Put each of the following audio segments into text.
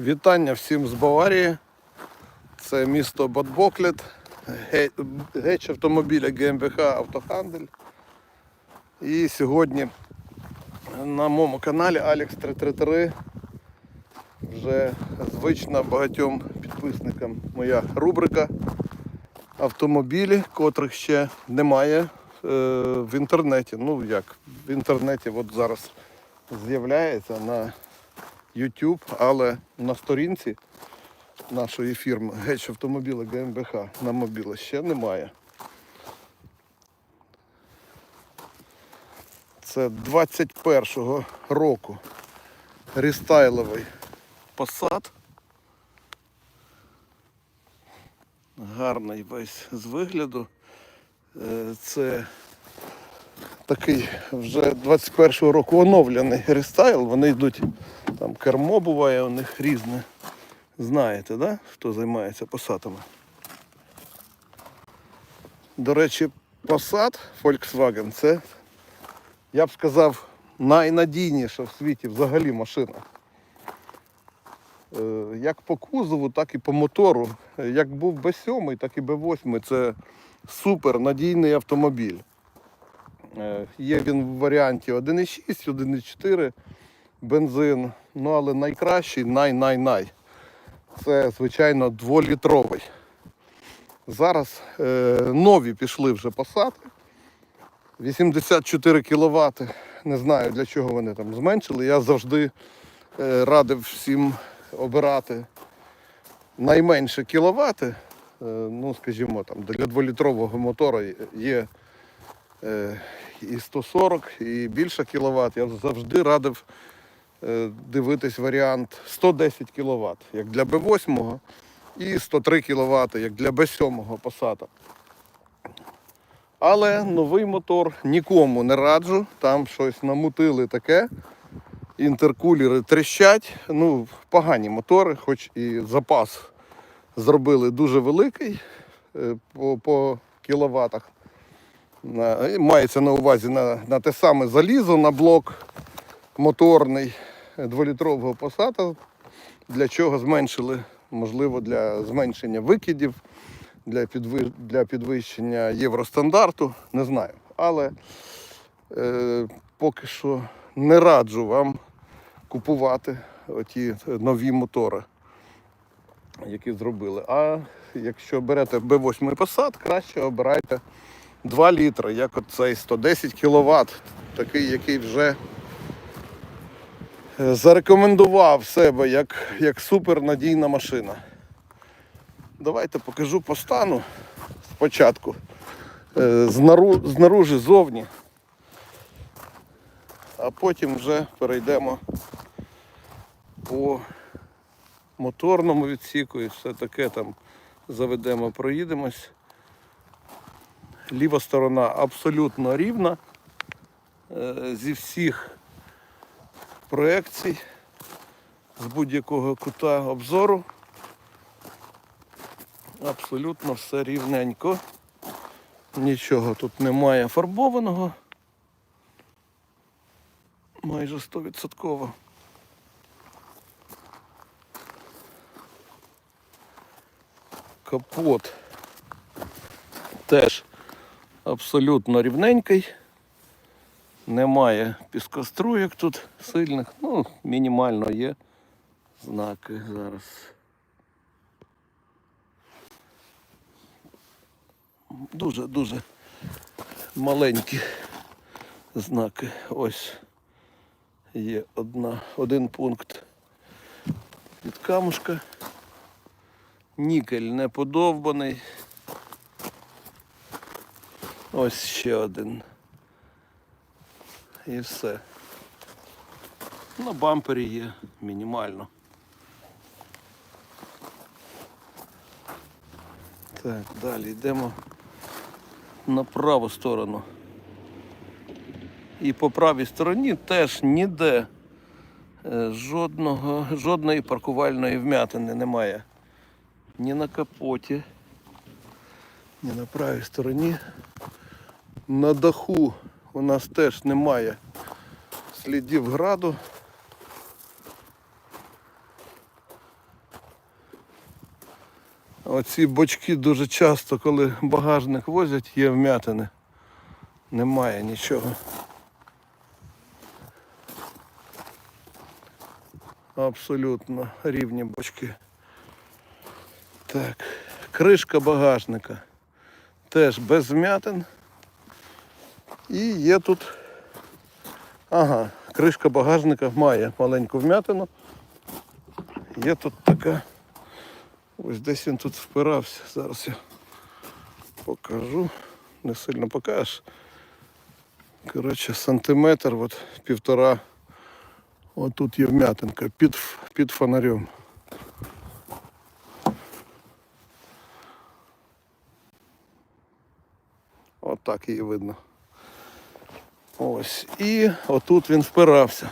Вітання всім з Баварії. Це місто Бадбоклет, геч автомобіля ГМБХ Автохандель. І сьогодні на моєму каналі Alex 333 вже звична багатьом підписникам моя рубрика автомобілі, котрих ще немає е, в інтернеті. Ну як, в інтернеті от зараз з'являється на YouTube, але на сторінці нашої фірми Геч автомобіля ГМБХ на мобіле ще немає. Це 21-го року рестайловий Passat. Гарний весь з вигляду. Е, Це такий вже 21-го року оновлений рестайл. Вони йдуть, там кермо буває у них різне. Знаєте, да? хто займається посадами. До речі, Passat Volkswagen це, я б сказав, найнадійніша в світі взагалі машина. Е, Як по кузову, так і по мотору. Як був Б7, так і Б8. Це супер надійний автомобіль. Е, Є він в варіанті 1,6, 1,4 бензин. Ну, але найкращий, най-най-най. Це, звичайно, 2-літровий. Зараз е, нові пішли вже посадки. 84 кВт. Не знаю для чого вони там зменшили. Я завжди е, радив всім обирати найменше кіловати. Е, ну, скажімо, там для 2-літрового мотора є е, і 140, і більше кіловат. Я завжди радив е, дивитись варіант 110 кВт, як для Б8 і 103 кВт, як для Б7 посада. Але новий мотор нікому не раджу. Там щось намутили таке. Інтеркулери тріщать. Ну, погані мотори, хоч і запас зробили дуже великий е, по, по кіловатах. Мається на увазі на, на те саме залізо, на блок моторний 2-літрового посада, для чого зменшили, можливо, для зменшення викидів, для, підви, для підвищення євростандарту, не знаю. Але е, поки що не раджу вам купувати оті нові мотори, які зробили. А якщо берете B8 Passat, краще обирайте 2 літри, як от цей 110 кВт, такий, який вже е, зарекомендував себе як, як супернадійна машина. Давайте покажу по стану спочатку. Е, Знару, знаружи зовні. А потім вже перейдемо по моторному відсіку і все таке там заведемо, проїдемось. Ліва сторона абсолютно рівна е, зі всіх проекцій, з будь-якого кута обзору. Абсолютно все рівненько. Нічого тут немає фарбованого. Майже 100%. Капот теж абсолютно рівненький. Немає піскоструєк тут сильних. Ну, мінімально є знаки зараз. Дуже-дуже маленькі знаки. Ось є одна, один пункт від камушка. Нікель не подовбаний. Ось ще один. І все. На бампері є мінімально. Так, далі йдемо на праву сторону. І по правій стороні теж ніде е, жодного, жодної паркувальної вмятини немає. Ні на капоті, ні на правій стороні. На даху у нас теж немає слідів граду. Оці бочки дуже часто, коли багажник возять, є вмятини. Немає нічого. Абсолютно рівні бочки. Так, кришка багажника теж без вмятин. І є тут. Ага, кришка багажника має маленьку вмятину. Є тут така. Ось десь він тут впирався. Зараз я покажу. Не сильно покажеш. Коротше, сантиметр, от півтора. Ось тут є вмятинка під, під фонарем. От її видно. Ось. І отут він впирався.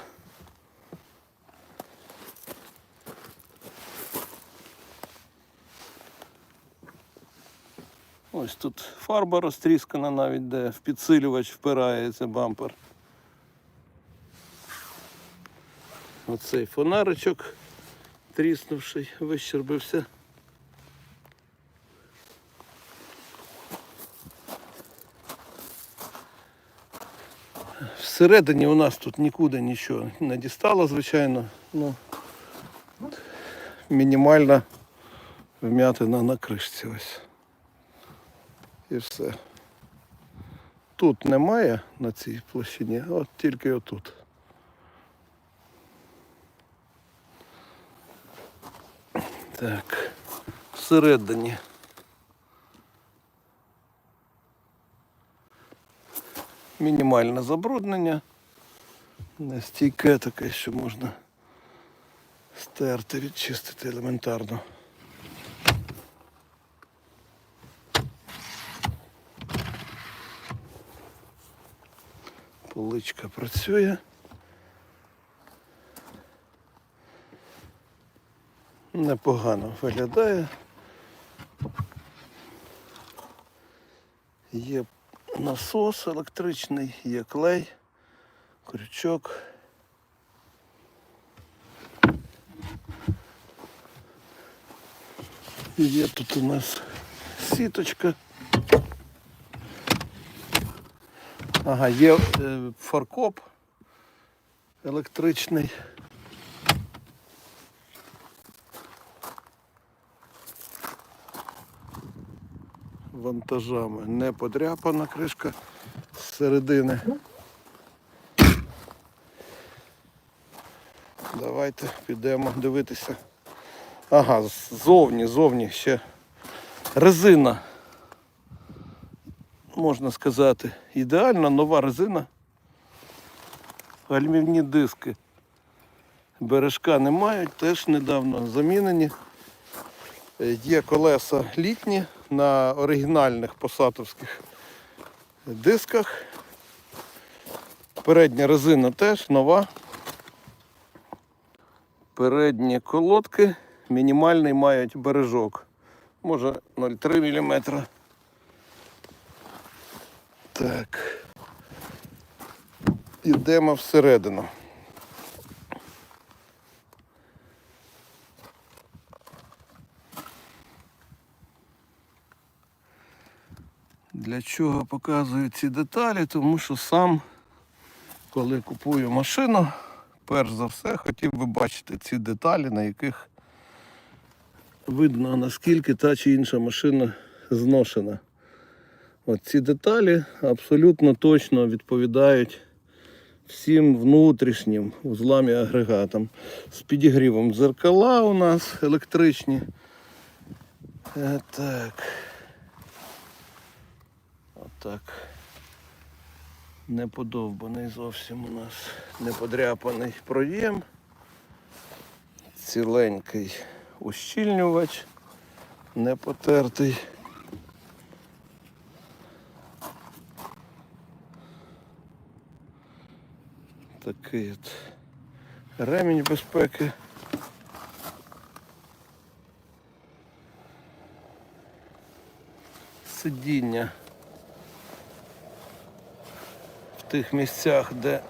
Ось тут фарба розтріскана навіть, де в підсилювач впирається бампер. Оцей фонаричок тріснувший, вищербився. Всередині у нас тут нікуди нічого не дістало, звичайно. Ну, мінімальна вмятина на кришці ось. І все. Тут немає на цій площині, от тільки отут. Так, всередині. Мінімальне забруднення. Не стійке таке, що можна стерти, відчистити елементарно. Поличка працює. Непогано виглядає. Є насос електричний, є клей, крючок. Є тут у нас сіточка. Ага, є е, фаркоп електричний. Вантажами не подряпана кришка з середини. Давайте підемо дивитися. Ага, ззовні, ззовні ще резина можна сказати, ідеальна нова резина. Гальмівні диски. Бережка не мають, теж недавно замінені. Е, Є колеса літні на оригінальних посадовських дисках. Передня резина теж нова. Передні колодки мінімальний мають бережок. Може 0,3 мм. Так. Ідемо всередину. Для чого показую ці деталі? Тому що сам, коли купую машину, перш за все хотів би бачити ці деталі, на яких видно наскільки та чи інша машина зношена. От ці деталі абсолютно точно відповідають всім внутрішнім узлам і агрегатам. З підігрівом дзеркала у нас електричні. Е, так. Неподовбаний зовсім у нас неподряпаний проєм. Ціленький ущільнювач, не потертий. Такий от ремінь безпеки. Сидіння в тих місцях, де,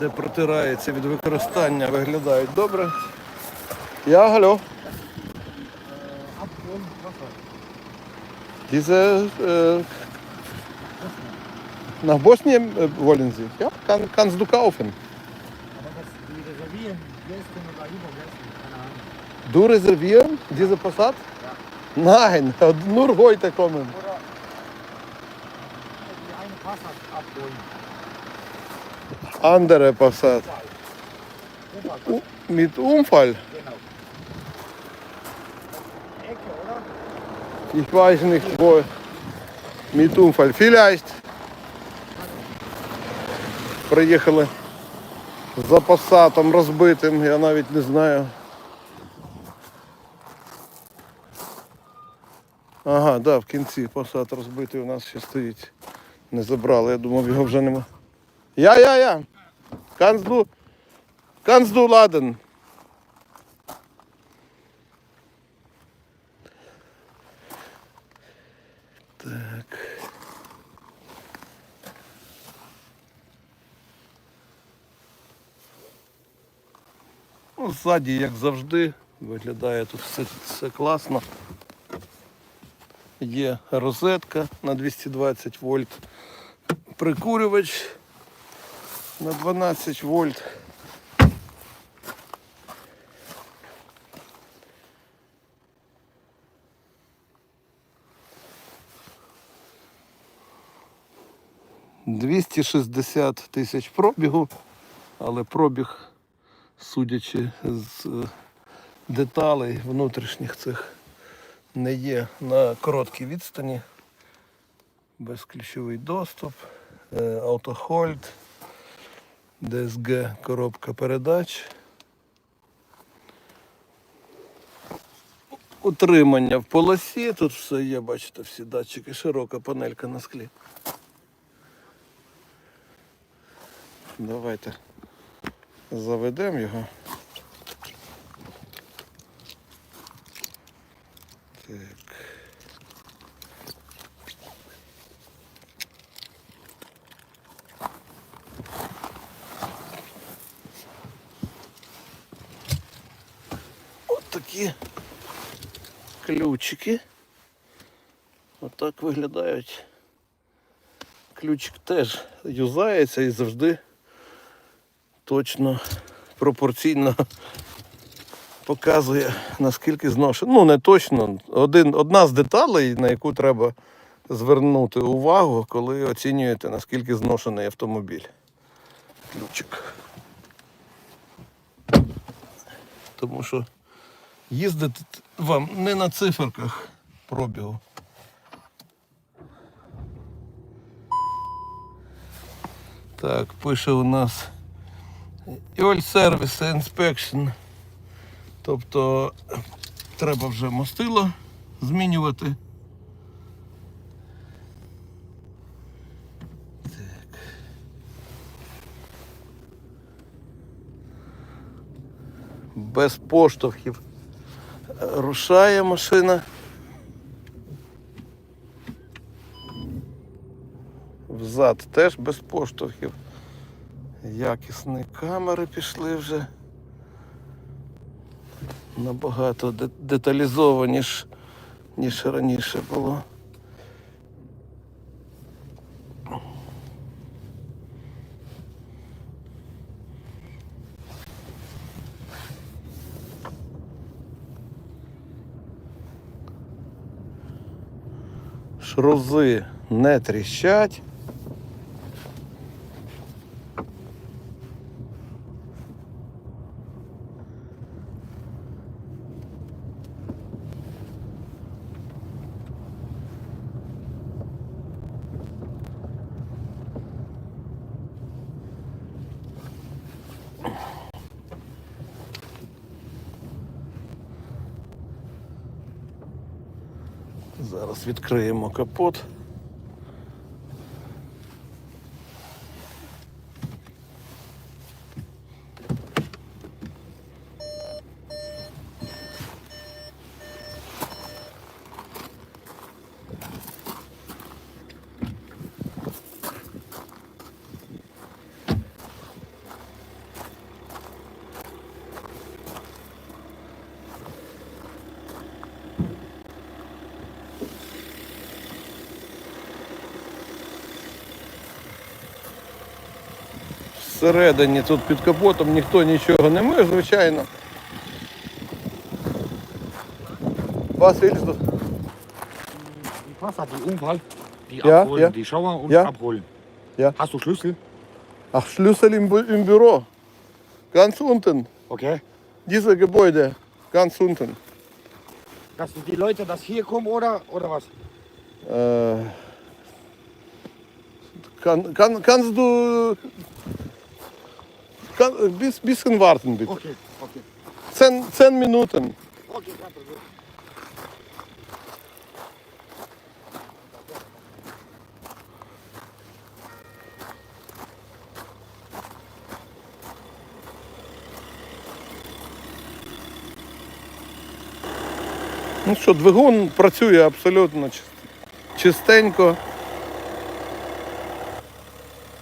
де протирається від використання, виглядають добре. Я алло. Ab und Wasser. Diese äh, nach Bosnien äh, wollen Sie? Ja, kann, kannst du kaufen. Aber das, die reservieren gestern oder übergestern, keine Ahnung. Du reservieren diese Passat? Nein, nur heute kommen. Oder die eine Pass hat abholen. Andere Passat. U mit Unfall. Ich weiß nicht wo. Mit Unfall. Vielleicht. Приїхали за пасатом розбитим, я навіть не знаю. Ага, да, в кінці пасат розбитий у нас ще стоїть. Не забрали, я думав, його вже нема. Я, я, я. Канзду. Канзду ладен. Так. Ну, ззаді, як завжди, виглядає тут все, все класно. Є розетка на 220 вольт, прикурювач на 12 вольт. Двісті шістдесят тисяч пробігу, але пробіг, судячи з е, деталей внутрішніх цих, не є на короткій відстані. Безключовий доступ, е, автохольд, DSG коробка передач. Утримання в полосі, тут все є, бачите, всі датчики, широка панелька на склі. Давайте заведемо його. Так. От такі ключики. Отак виглядають. Ключик теж юзається і завжди точно пропорційно показує наскільки зношено. Ну не точно. Один, одна з деталей, на яку треба звернути увагу, коли оцінюєте наскільки зношений автомобіль. Ключик. Тому що їздити вам не на циферках пробігу. Так, пише у нас Oil Service Inspection. Тобто треба вже мастило змінювати. Так. Без поштовхів рушає машина. Взад теж без поштовхів. Якісні камери пішли вже. Набагато де- деталізованіш, ніж раніше було. Шрузи не тріщать. Зараз відкриємо капот. Всередині тут під капотом ніхто нічого не мив, звичайно. Was willst du? Die Wasser, die Umfall, die Ja, abholen, ja. die Schauer und Ja. abholen. Ja. Hast du Schlüssel? Ach, Schlüssel im, Bu- im Büro. Ganz unten. Okay. Diese Gebäude. Ganz unten. Dass die Leute das hier kommen oder, oder was? Äh, kann, kann, kannst du bis, bisschen warten, bitte. Okay, okay. Zehn, zehn Minuten. Okay, kein Problem. Ну що, двигун працює абсолютно чистенько.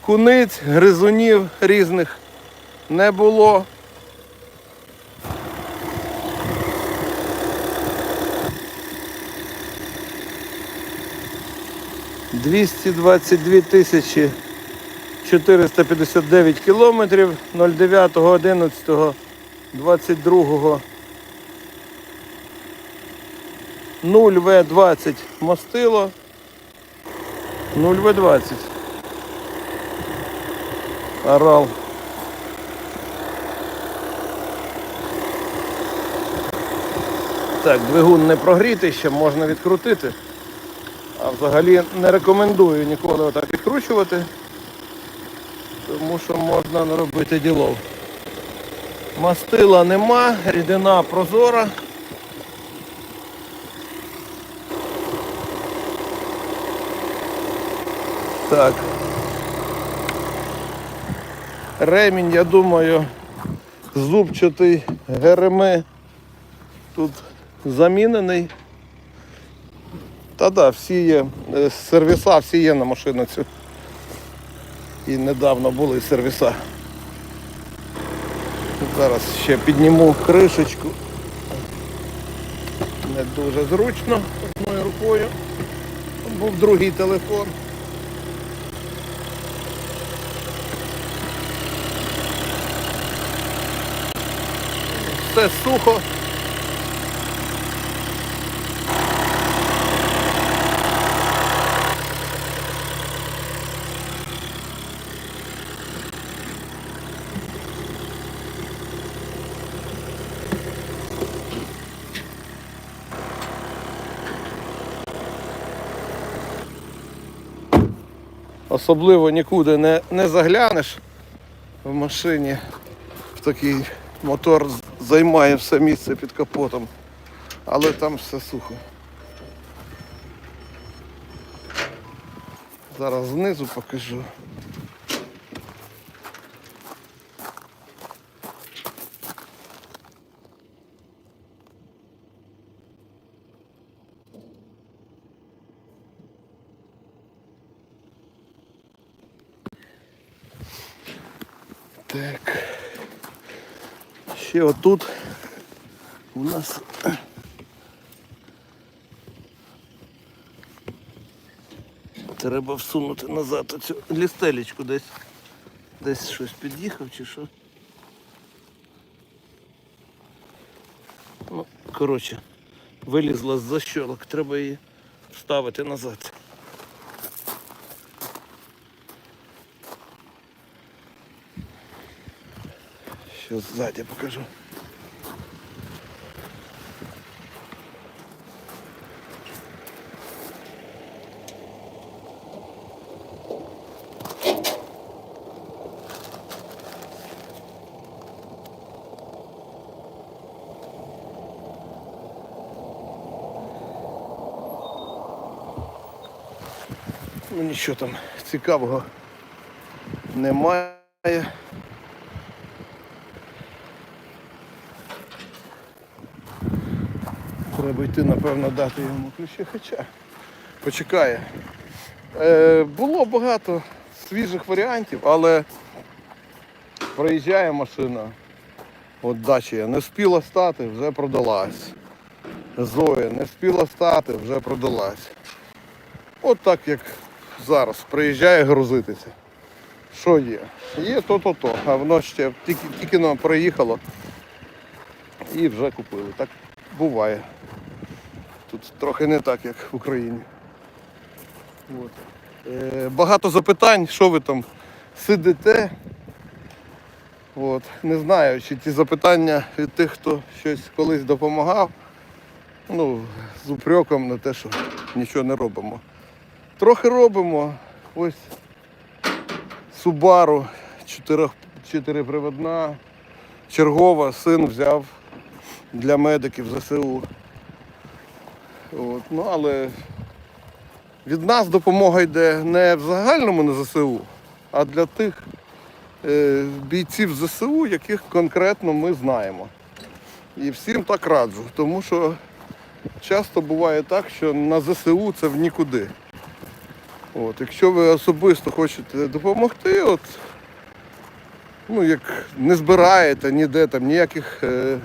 Куниць, гризунів різних не було. Двісті двадцять дві тисячі 459 кілометрів 09.11.22 0В20 мастило. 0В20. Орал. Так, двигун не прогрітий ще, можна відкрутити. А взагалі не рекомендую ніколи отак відкручувати, тому що можна наробити ділов. Мастила нема, рідина прозора. Так. Ремінь, я думаю, зубчатий ГРМ тут замінений. Та да, всі є, е, сервіса всі є на машину цю. І недавно були сервіса. Зараз ще підніму кришечку. Не дуже зручно одною рукою. Був другий телефон. Все сухо. Особливо нікуди не, не заглянеш в машині. В такий мотор займає все місце під капотом. Але там все сухо. Зараз знизу покажу. Ще отут у нас треба всунути назад оцю лістелечку десь. Десь щось під'їхав чи що. Ну, коротше, вилізла з защолок, треба її вставити назад. Сейчас сзади покажу. Ну нічого там цікавого немає. Треба йти, напевно, дати йому ключі, хоча почекає. Е, було багато свіжих варіантів, але проїжджає машина. От дача не встигла стати, вже продалась. Зоя не встигла стати, вже продалась. От так як зараз приїжджає грузитися. що є? Є то-то-то, а воно ще тільки, тільки нам проїхало і вже купили. Так буває. Тут трохи не так, як в Україні. От. Е, багато запитань, що ви там сидите. От. Не знаю, чи ті запитання від тих, хто щось колись допомагав. Ну, з упреком на те, що нічого не робимо. Трохи робимо. Ось Субару, чотириприводна, чергова, син взяв для медиків ЗСУ. От. Ну, але від нас допомога йде не в загальному на ЗСУ, а для тих е, бійців ЗСУ, яких конкретно ми знаємо. І всім так раджу, тому що часто буває так, що на ЗСУ це в нікуди. От, якщо ви особисто хочете допомогти, от, ну, як не збираєте ніде там ніяких е,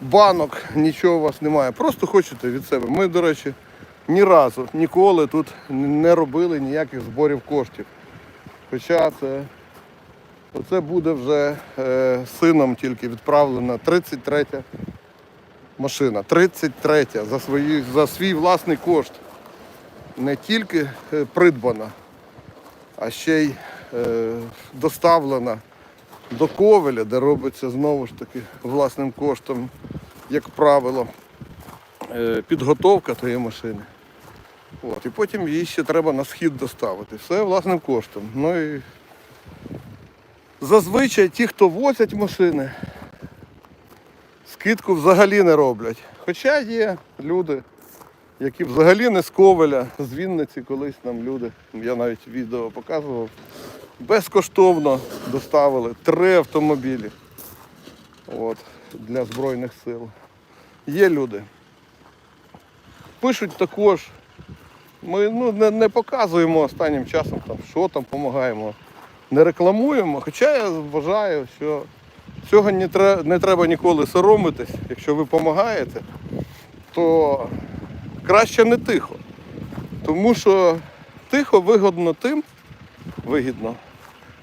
банок, нічого у вас немає. Просто хочете від себе. Ми, до речі, ні разу ніколи тут не робили ніяких зборів коштів. Хоча це оце буде вже е, сином тільки відправлена 33 машина. 33 за, свої, за свій власний кошт. Не тільки е, придбана, а ще й е, доставлена до Ковеля, де робиться знову ж таки власним коштом, як правило, е, підготовка тієї машини. От, і потім її ще треба на схід доставити. Все власним коштом. Ну і зазвичай ті, хто возять машини, скидку взагалі не роблять. Хоча є люди, які взагалі не з Ковеля, з Вінниці колись нам люди, я навіть відео показував, безкоштовно доставили три автомобілі от, для Збройних сил. Є люди. Пишуть також. Ми ну, не, не показуємо останнім часом, там, що там допомагаємо. Не рекламуємо. Хоча я вважаю, що цього не, тре- не треба ніколи соромитись. Якщо ви допомагаєте, то краще не тихо. Тому що тихо вигодно тим, вигідно,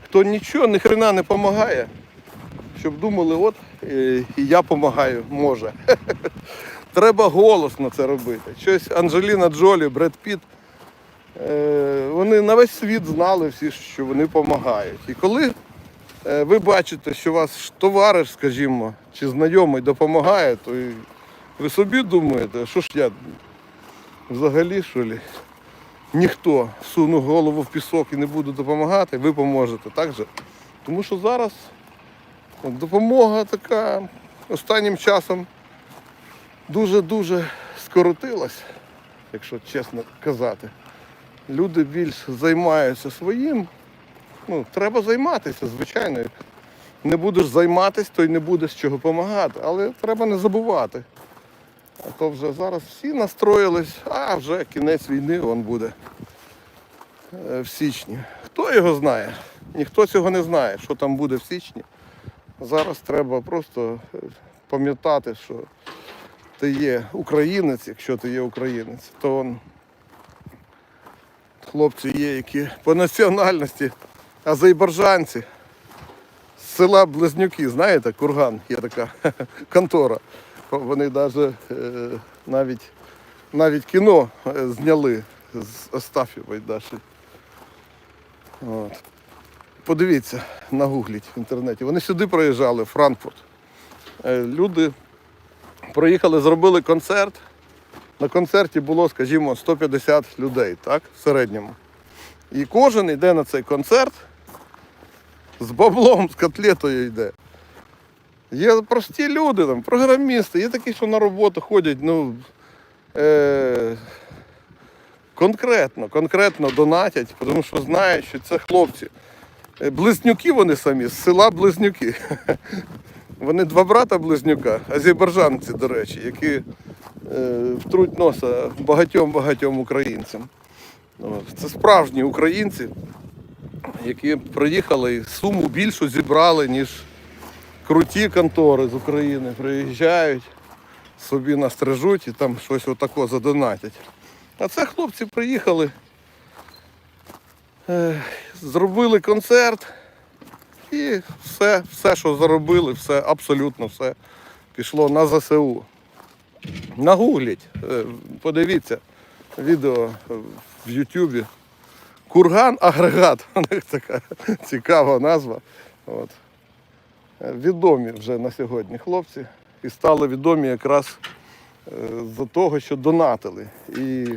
хто нічого, ні хрена не допомагає, щоб думали, от е, і я допомагаю, може. Треба голосно це робити. Щось Анджеліна Джолі, Бред Піт, е, вони на весь світ знали всі, що вони допомагають. І коли е, ви бачите, що ваш товариш, скажімо, чи знайомий допомагає, то ви собі думаєте, що ж я взагалі що лі? Ніхто суну голову в пісок і не буду допомагати, ви поможете, так же? Тому що зараз допомога така останнім часом дуже-дуже скоротилась, якщо чесно казати. Люди більш займаються своїм. Ну, треба займатися, звичайно. Не будеш займатися, то й не будеш чого допомагати. Але треба не забувати. А то вже зараз всі настроїлись, а вже кінець війни він буде е, в січні. Хто його знає? Ніхто цього не знає, що там буде в січні. Зараз треба просто е, пам'ятати, що ти є українець, якщо ти є українець, то он, хлопці є, які по національності азербайджанці з села Близнюки, знаєте, Курган, є така контора. Вони даже, е, навіть, навіть кіно е, зняли з Остафєвої Даші. От. Подивіться, нагугліть в інтернеті. Вони сюди проїжджали, Франкфурт. Е, Люди проїхали, зробили концерт. На концерті було, скажімо, 150 людей, так, в середньому. І кожен йде на цей концерт з баблом, з котлетою йде. Є прості люди, там, програмісти, є такі, що на роботу ходять, ну, е- конкретно, конкретно донатять, тому що знають, що це хлопці. Е, Близнюки вони самі, з села Близнюки. Вони два брата близнюка, азербайджанці, до речі, які е, втруть носа багатьом-багатьом українцям. Це справжні українці, які приїхали і суму більшу зібрали, ніж круті контори з України. Приїжджають, собі настрижуть і там щось отако задонатять. А це хлопці приїхали. е, зробили концерт. І все, все, що заробили, все, абсолютно все пішло на ЗСУ. Нагугліть, е, подивіться відео в Ютубі. Курган агрегат. У них така цікава назва. От. Відомі вже на сьогодні хлопці. І стали відомі якраз е, за того, що донатили. І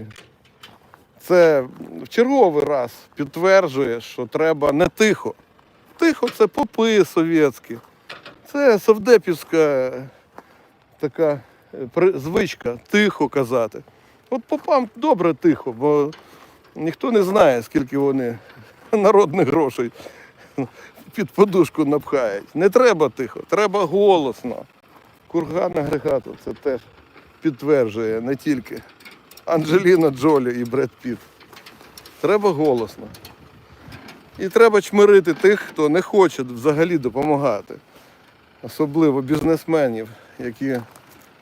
це в черговий раз підтверджує, що треба не тихо. Тихо це попи совєтські. Це совдепівська така е, звичка тихо казати. От попам добре тихо, бо ніхто не знає, скільки вони народних грошей під подушку напхають. Не треба тихо, треба голосно. Курган агрегату це теж підтверджує не тільки Анджеліна Джолі і Бред Піт. Треба голосно. І треба чмирити тих, хто не хоче взагалі допомагати. Особливо бізнесменів, які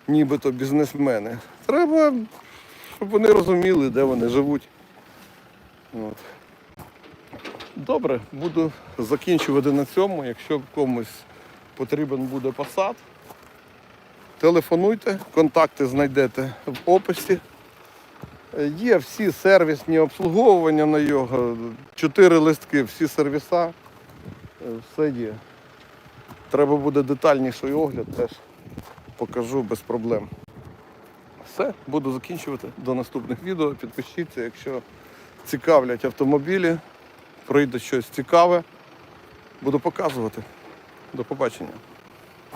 нібито бізнесмени. Треба, щоб вони розуміли, де вони живуть. От. Добре, буду закінчувати на цьому. Якщо комусь потрібен буде посад, телефонуйте, контакти знайдете в описі. Є всі сервісні обслуговування на його, чотири листки, всі сервіса, все є. Треба буде детальніший огляд, теж покажу без проблем. Все, буду закінчувати до наступних відео. Підпишіться, якщо цікавлять автомобілі, прийде щось цікаве, буду показувати. До побачення.